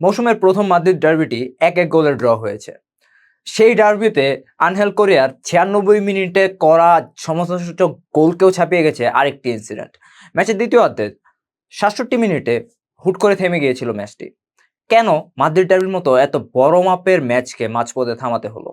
মৌসুমের প্রথম মাদ্রিদ ডার্বিটি এক এক গোলের ড্র হয়েছে। সেই ডার্বিতে আনহেল কোরিয়ার ছিয়ানব্বই মিনিটে করা সমস্ত গোলকেও ছাপিয়ে গেছে আরেকটি ইনসিডেন্ট ম্যাচের দ্বিতীয় অর্ধে সাতষট্টি মিনিটে হুট করে থেমে গিয়েছিল ম্যাচটি। কেন মাদ্রিদ ডার্বির মতো এত বড় মাপের ম্যাচকে মাঝপথে থামাতে হলো?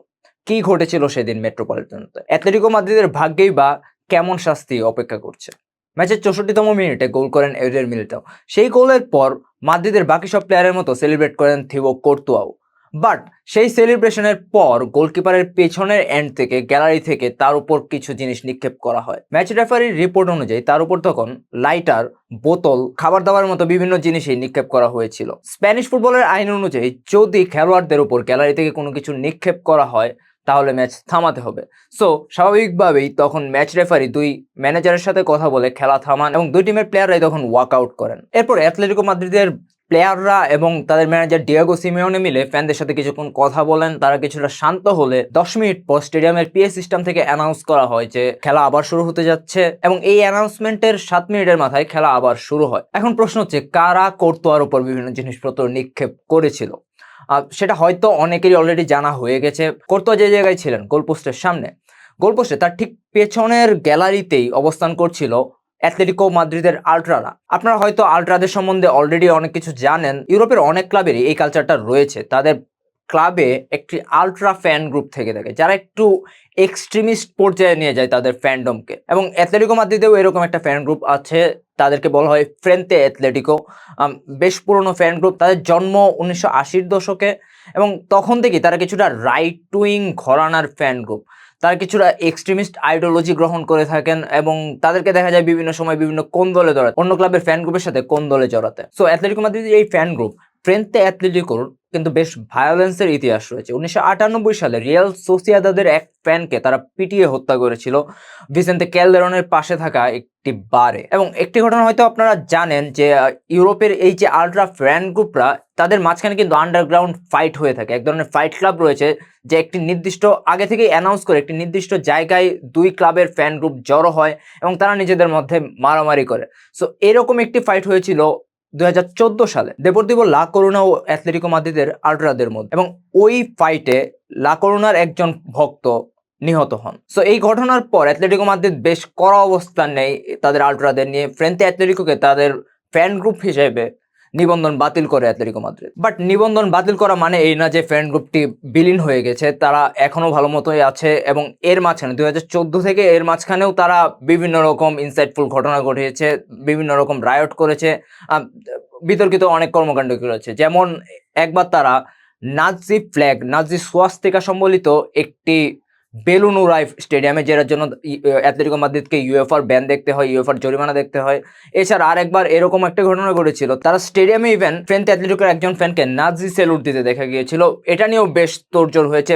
কি ঘটেছিল সেদিন মেট্রোপলিটনতে? অ্যাথলেটিকো মাদ্রিদের ভাগ্যেই বা কেমন শাস্তি অপেক্ষা করছে? ম্যাচের চৌষট্টিতম মিনিটে গোল করেন এডের মিলিটাও। সেই গোলের পর মাদ্রিদের বাকি সব প্লেয়ারের মতো সেলিব্রেট করেন থিবো কোর্তুয়াও। বাট সেই সেলিব্রেশনের পর গোলকিপারের পেছনের এন্ড থেকে গ্যালারি থেকে তার উপর কিছু জিনিস নিক্ষেপ করা হয়। ম্যাচ রেফারির রিপোর্ট অনুযায়ী তার উপর তখন লাইটার বোতল, খাবার দাবার মতো বিভিন্ন জিনিসই নিক্ষেপ করা হয়েছিল। স্প্যানিশ ফুটবলের আইন অনুযায়ী যদি খেলোয়াড়দের উপর গ্যালারি থেকে কোনো কিছু নিক্ষেপ করা হয় তাহলে ম্যাচ থামাতে হবে। সো স্বাভাবিকভাবেই তখন ম্যাচ রেফারি দুই ম্যানেজারের সাথে কথা বলে খেলা থামান এবং দুই টিমের প্লেয়াররাই তখন ওয়াক আউট করেন। এরপর অ্যাথলেটিকো মাদ্রিদের প্লেয়াররা এবং তাদের ম্যানেজার ডিয়াগো সিমিওনে মিলে ফ্যানদের সাথে কিছুক্ষণ কথা বলেন। তারা কিছুটা শান্ত হলে দশ মিনিট পর স্টেডিয়ামের পিএ সিস্টেম থেকে অ্যানাউন্স করা হয় যে খেলা আবার শুরু হতে যাচ্ছে এবং এই অ্যানাউন্সমেন্টের সাত মিনিটের মাথায় খেলা আবার শুরু হয়। এখন প্রশ্ন হচ্ছে, কারা কোর্তোয়ার উপর বিভিন্ন জিনিসপত্র নিক্ষেপ করেছিল? সেটা হয়তো অনেকেরই অলরেডি জানা হয়ে গেছে। করতো যে জায়গায় ছিলেন গোলপোস্টের সামনে গোলপোস্টে তার ঠিক পেছনের গ্যালারিতেই অবস্থান করছিল অ্যাথলেটিকো মাদ্রিদের আলট্রারা আপনারা হয়তো আলট্রাদের সম্বন্ধে অলরেডি অনেক কিছু জানেন। ইউরোপের অনেক ক্লাবেরই এই কালচারটা রয়েছে। তাদের ক্লাবে একটি আলট্রা ফ্যান গ্রুপ থেকে থাকে, যারা একটু এক্সট্রিমিস্ট পর্যায়ে নিয়ে যায় তাদের ফ্যান্ডমকে এবং অ্যাথলেটিকো মাদ্রিদেও এরকম একটা ফ্যান গ্রুপ আছে, তাদেরকে বলা হয় ফ্রেন্তে অ্যাথলেটিকো বেশ পুরনো ফ্যান গ্রুপ তাদের জন্ম উনিশশো আশির দশকে, এবং তখন থেকেই তারা কিছুটা রাইট উইং ঘরানার ফ্যান গ্রুপ তারা কিছুটা এক্সট্রিমিস্ট আইডিওলজি গ্রহণ করে থাকেন, এবং তাদেরকে দেখা যায় বিভিন্ন সময় বিভিন্ন কোন দলে জড়াতে অন্য ক্লাবের ফ্যান গ্রুপের সাথে কোন দলে জড়াতে। সো অ্যাথলেটিকো মাদ্রিদের এই ফ্যান গ্রুপ ফ্রেন্তে অ্যাথলেটিকোর কিন্তু বেশ ভায়োলেন্সের ইতিহাস রয়েছে। উনিশশো আটানব্বই সালে রিয়াল সোসিয়াদাদের এক ফ্যানকে তারা পিটিয়ে হত্যা করেছিল ভিসেন্তে ক্যালদেরনের পাশে থাকা একটি বারে। এবং একটি ঘটনা হয়তো আপনারা জানেন যে ইউরোপের এই যে আলট্রা ফ্যান গ্রুপরা তাদের মাঝখানে কিন্তু আন্ডারগ্রাউন্ড ফাইট হয়ে থাকে। এক ধরনের ফাইট ক্লাব রয়েছে যে একটি নির্দিষ্ট, আগে থেকে অ্যানাউন্স করে একটি নির্দিষ্ট জায়গায় দুই ক্লাবের ফ্যান গ্রুপ জড়ো হয় এবং তারা নিজেদের মধ্যে মারামারি করে। সো এরকম একটি ফাইট হয়েছিল দু হাজার চোদ্দ সালে দেপোর্তিভো লা করোনা ও অ্যাথলেটিকো মাদ্রিদের আল্ট্রাদের মধ্যে এবং ওই ফাইটে লা করোনার একজন ভক্ত নিহত হন। সো এই ঘটনার পর অ্যাথলেটিকো মাদ্রিদ বেশ কড়া অবস্থান নেই তাদের আল্ট্রাদের নিয়ে। ফ্রেন্তে অ্যাথলেটিকোকে তাদের ফ্যান গ্রুপ হিসেবে নিবন্ধন বাতিল করে অ্যাথলেটিকো মাদ্রিদ। বাট নিবন্ধন বাতিল করা মানে এই না যে ফ্রেন্ড গ্রুপটি বিলীন হয়ে গেছে, তারা এখনও ভালো মতোই আছে এবং এর মাঝখানে দু দুই থেকে এর মাঝখানেও তারা বিভিন্ন রকম ইনসাইটফুল ঘটনা ঘটিয়েছে, বিভিন্ন রকম রায়ট করেছে বিতর্কিত অনেক কর্মকাণ্ড করেছে। যেমন একবার তারা নাজি ফ্ল্যাগ নাজি সোয়াস্তিকা সম্বলিত একটি বেলুন রাইফ স্টেডিয়ামে, যেটার জন্য অ্যাথলেটিকো মাদ্রিদকে ইউএফআর ব্যান দেখতে হয়, ইউএফআর জরিমানা দেখতে হয়। এছাড়া আরেকবার এরকম একটা ঘটনা ঘটেছিল, তারা স্টেডিয়ামে ইভেন ফ্রেন্ট অ্যাথলেটিকের একজন ফ্যানকে নাজি সেলুট দিতে দেখা গিয়েছিল। এটা নিয়েও বেশ তোড়জোড় হয়েছে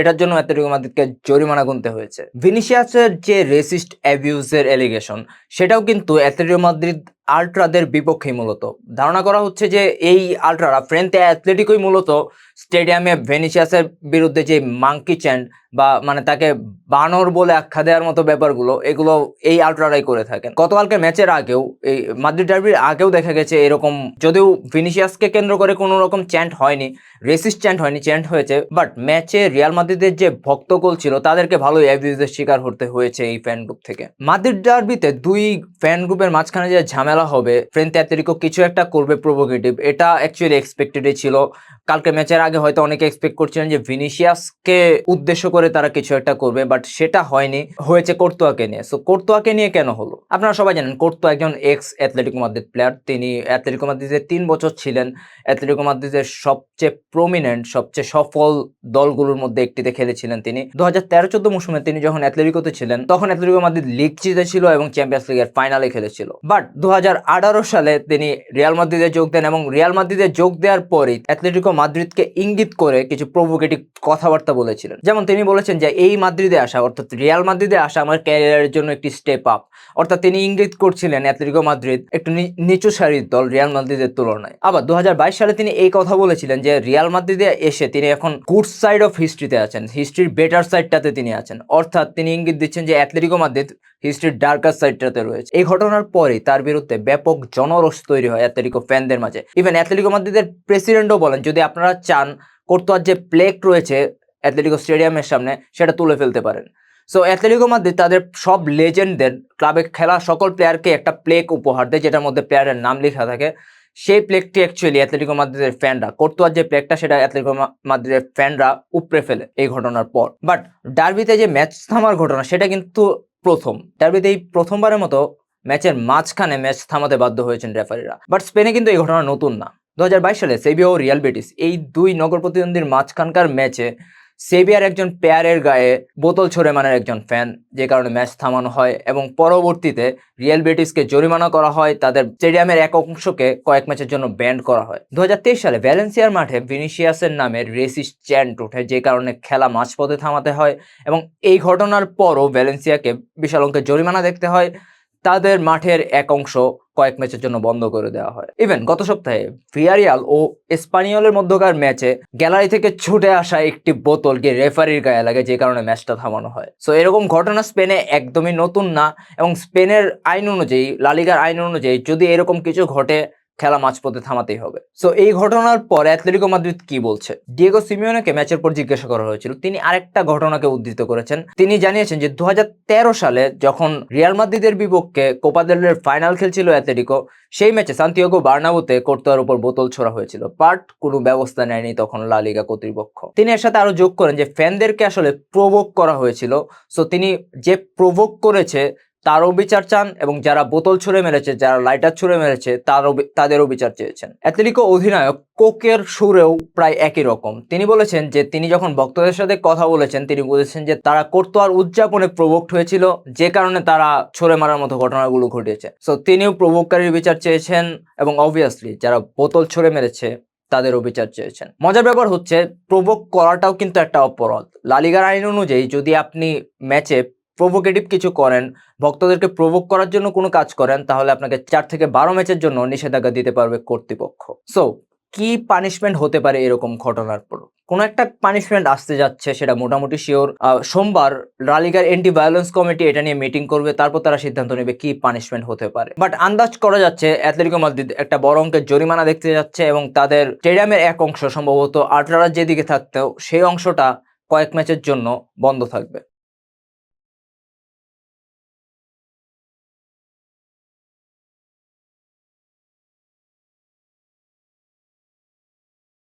এটার জন্য অ্যাথলেটিকো মাদ্রিদকে জরিমানা গুনতে হয়েছে। ভিনিসিয়াসের যে রেসিস্ট অ্যাবিউজের এলিগেশন সেটাও কিন্তু অ্যাথলেটিকো মাদ্রিদ আল্ট্রাদের বিপক্ষেই মূলত। ধারণা করা হচ্ছে যে এই আল্ট্রারা ফ্রেন্তে অ্যাথলেটিকই মূলত স্টেডিয়ামে ভেনিসিয়াসের বিরুদ্ধে যে মাঙ্কি চ্যান্ড বা মানে তাকে বানর বলে আখ্যা দেওয়ার মতো ব্যাপারগুলো, এগুলো এই আল্ট্রারাই করে থাকেন। গতকালকে ম্যাচের আগেও, এই মাদ্রিদ ডার্বির আগেও দেখা গেছে এরকম, যদিও ভিনিসিয়াসকে কেন্দ্র করে কোনো রকম চ্যান্ট হয়নি রেসিস্ট চ্যান্ট হয়নি, চ্যান্ট হয়েছে, বাট ম্যাচে রিয়াল মাদ্রিদের যে ভক্তকল ছিল, তাদেরকে ভালোই অ্যাবিউজের শিকার হতে হয়েছে এই ফ্যান গ্রুপ থেকে। মাদ্রিদ ডার্বিতে দুই ফ্যান গ্রুপের মাঝখানে যে ঝামেলা হবে। ফ্রেন্ট অ্যাথলেটিকো কিছু একটা করবে প্রোভোকেটিভ এটা অ্যাকচুয়ালি এক্সপেক্টেডই ছিল। কালকে ম্যাচের আগে হয়তো অনেকে এক্সপেক্ট করছিলেন যে ভিনিসিয়াসকে উদ্দেশ্য করে তারা কিছু একটা করবে বাট সেটা হয়নি। হয়েছে কোর্তোয়াকে নিয়ে। সো কোর্তোয়াকে নিয়ে কেন হলো? আপনারা সবাই জানেন কোর্তোয়া একজন এক্স অ্যাথলেটিকো মাদ্রিদ প্লেয়ার তিনি অ্যাথলেটিকো মাদ্রিদের তিন বছর ছিলেন। অ্যাথলেটিকো মাদ্রিদের সবচেয়ে প্রমিনেন্ট সবচেয়ে সফল দলগুলোর মধ্যে একটিতে খেলেছিলেন তিনি। দু হাজার তেরো চোদ্দ মৌসুমে তিনি যখন অ্যাথলেটিকোতে ছিলেন, তখন অ্যাথলেটিকো মাদ্রিদ লিগ জিতেছিল এবং চ্যাম্পিয়ন্স লিগের ফাইনালে খেলেছিল। বাট দু হাজার আঠারো সালে তিনি রিয়াল মাদ্রিদে যোগ দেন এবং রিয়াল মাদ্রিদে যোগ দেওয়ার পরেই অ্যাথলেটিকো মাদ্রিদকে ইঙ্গিত করে কিছু প্রভোকেটিভ কথাবার্তা বলেছিলেন। যেমন তিনি বলেছেন যে, এই মাদ্রিদে আসা, অর্থাৎ রিয়াল মাদ্রিদে আসা আমার ক্যারিয়ারের জন্য একটি স্টেপ আপ অর্থাৎ তিনি ইঙ্গিত করছিলেন অ্যাথলেটিকো মাদ্রিদ একটু নিচু সারির দল রিয়াল মাদ্রিদের তুলনায়। আবার দু হাজার বাইশ সালে তিনি এই কথা বলেছিলেন যে, রিয়াল মাদ্রিদে এসে তিনি এখন গুড সাইড অফ হিস্ট্রিতে আছেন হিস্ট্রির বেটার সাইডটাতে তিনি আছেন। অর্থাৎ তিনি ইঙ্গিত দিচ্ছেন যে, অ্যাথলেটিকো মাদ্রিদ হিস্ট্রির ডার্কার সাইডটাতে রয়েছে। এই ঘটনার পরেই তার বিরুদ্ধে ব্যাপক জনরোষ তৈরি হয় অ্যাথলেটিকো ফ্যানদের মাঝে। ইভেন অ্যাথলেটিকো মাদ্রিদের প্রেসিডেন্টও বলেন, যদি আপনারা চান কোর্তোয়ার যে প্লেক রয়েছে অ্যাথলেটিকো স্টেডিয়ামের সামনে, সেটা তুলে ফেলতে পারেন। সো অ্যাথলেটিকো মাদ্রিদ তাদের সব লেজেন্ডদের ক্লাবে খেলা সকল প্লেয়ারকে একটা প্লেক উপহার দেয়, যেটার মধ্যে প্লেয়ারের নাম লেখা থাকে। সেই প্লেকটি অ্যাকচুয়ালি অ্যাথলেটিকো মাদ্রিদের ফ্যানরা কোর্তোয়ার যে প্লেকটা সেটা অ্যাথলেটিকো মাদ্রিদের ফ্যানরা উপড়ে ফেলে এই ঘটনার পর। বাট ডার্বিতে যে ম্যাচ থামার ঘটনা, সেটা কিন্তু প্রথম। ডার্বিতে এই প্রথমবারের মতো ম্যাচের মাঝখানে ম্যাচ থামাতে বাধ্য হয়েছেন রেফারিরা বাট স্পেনে কিন্তু এই ঘটনা নতুন না। দু হাজার বাইশ সালে সেবিও রিয়াল বেটিস এই দুই নগর প্রতিদ্বন্দ্বীর মাঝখানকার ম্যাচে সেভিয়ার একজন পেয়ারের গায়ে বোতল ছড়ে মানের একজন ফ্যান যে কারণে ম্যাচ থামানো হয় এবং পরবর্তীতে রিয়াল বেটিসকে জরিমানা করা হয়, তাদের স্টেডিয়ামের এক অংশকে কয়েক ম্যাচের জন্য ব্যান্ড করা হয়। দু হাজার তেইশ সালে ভ্যালেন্সিয়ার মাঠে ভিনিসিয়াসের নামে রেসিস চ্যান্ট ওঠে, যে কারণে খেলা মাঝপথে থামাতে হয় এবং এই ঘটনার পরও ভ্যালেন্সিয়াকে বিশাল অঙ্কের জরিমানা দেখতে হয়। তাদের মাঠের এক অংশ কয়েক ম্যাচের জন্য বন্ধ করে দেওয়া হয়। ইভেন গত সপ্তাহে ফিয়ারিয়াল ও স্পানিয়লের মধ্যকার ম্যাচে গ্যালারি থেকে ছুটে আসা একটি বোতল গিয়ে রেফারির গায়ে লাগে, যে কারণে ম্যাচটা থামানো হয়। সো এরকম ঘটনা স্পেনে একদমই নতুন না এবং স্পেনের আইন অনুযায়ী লালিগার আইন অনুযায়ী যদি এরকম কিছু ঘটে খেলা মাঝপথে থামাতেই হবে। সো এই ঘটনার পর অ্যাথলেটিকো মাদ্রিদ কি বলছে? ডিয়েগো সিমিওনেকে ম্যাচের পর জিজ্ঞাসা করা হয়েছিল। তিনি আরেকটা ঘটনাকে উদ্ধৃত করেছেন। তিনি জানিয়েছেন যে দু সালে যখন রিয়াল মাদ্রিদের বিপক্ষে কোপাদেলের ফাইনাল খেলছিল অ্যাথলেটিকো সেই ম্যাচে সান্তিয়াগো বার্নাবুতে কোর্তোয়ার উপর বোতল ছোড়া হয়েছিল। বাট কোনো ব্যবস্থা নেয়নি তখন লা লিগা কর্তৃপক্ষ। তিনি এর সাথে আরও যোগ করেন যে ফ্যানদেরকে আসলে প্রভোগ করা হয়েছিল। সো তিনি যে প্রভোগ করেছে তারও বিচার চান এবং যারা বোতল ছুঁড়ে মেরেছে, যারা লাইটার ছুঁড়ে মেরেছে, তারও তাদেরও বিচার চেয়েছেন। অ্যাথলেটিকো অধিনায়ক কোকের সুরেও প্রায় একই রকম। তিনি বলেছেন যে, তিনি যখন ভক্তদের সাথে কথা বলেছেন, তিনি বলেছেন যে, তারা কোর্তোয়ার উদযাপনে প্রভোক্ট হয়েছিল, যে কারণে তারা ছুঁড়ে মারার মতো ঘটনাগুলো ঘটেছে। সো তিনিও প্রভোগকারীর বিচার চেয়েছেন এবং অবভিয়াসলি যারা বোতল ছুঁড়ে মেরেছে, তাদেরও বিচার চেয়েছেন। মজার ব্যাপার হচ্ছে প্রভোগ করাটাও কিন্তু একটা অপরাধ। লালিগার আইন অনুযায়ী যদি আপনি ম্যাচে প্রভোকেটিভ কিছু করেন, ভক্তদেরকে প্রভোগ করার জন্য কোনো কাজ করেন, তাহলে আপনাকে চার থেকে বারো ম্যাচের জন্য নিষেধাজ্ঞা দিতে পারবে কর্তৃপক্ষ। সো কি পানিশমেন্ট হতে পারে এরকম ঘটনার পর? কোনো একটা পানিশমেন্ট আসতে যাচ্ছে, সেটা মোটামুটি শিওর সোমবার লালিগার এন্টি ভায়োলেন্স কমিটি এটা নিয়ে মিটিং করবে, তারপর তারা সিদ্ধান্ত নেবে কি পানিশমেন্ট হতে পারে। বাট আন্দাজ করা যাচ্ছে অ্যাথলেটিকো মাদ্রিদ একটা বড় অঙ্কের জরিমানা দেখতে যাচ্ছে এবং তাদের স্টেডিয়ামের এক অংশ, সম্ভবত আল্ট্রারা যেদিকে থাকতেও, সেই অংশটা কয়েক ম্যাচের জন্য বন্ধ থাকবে।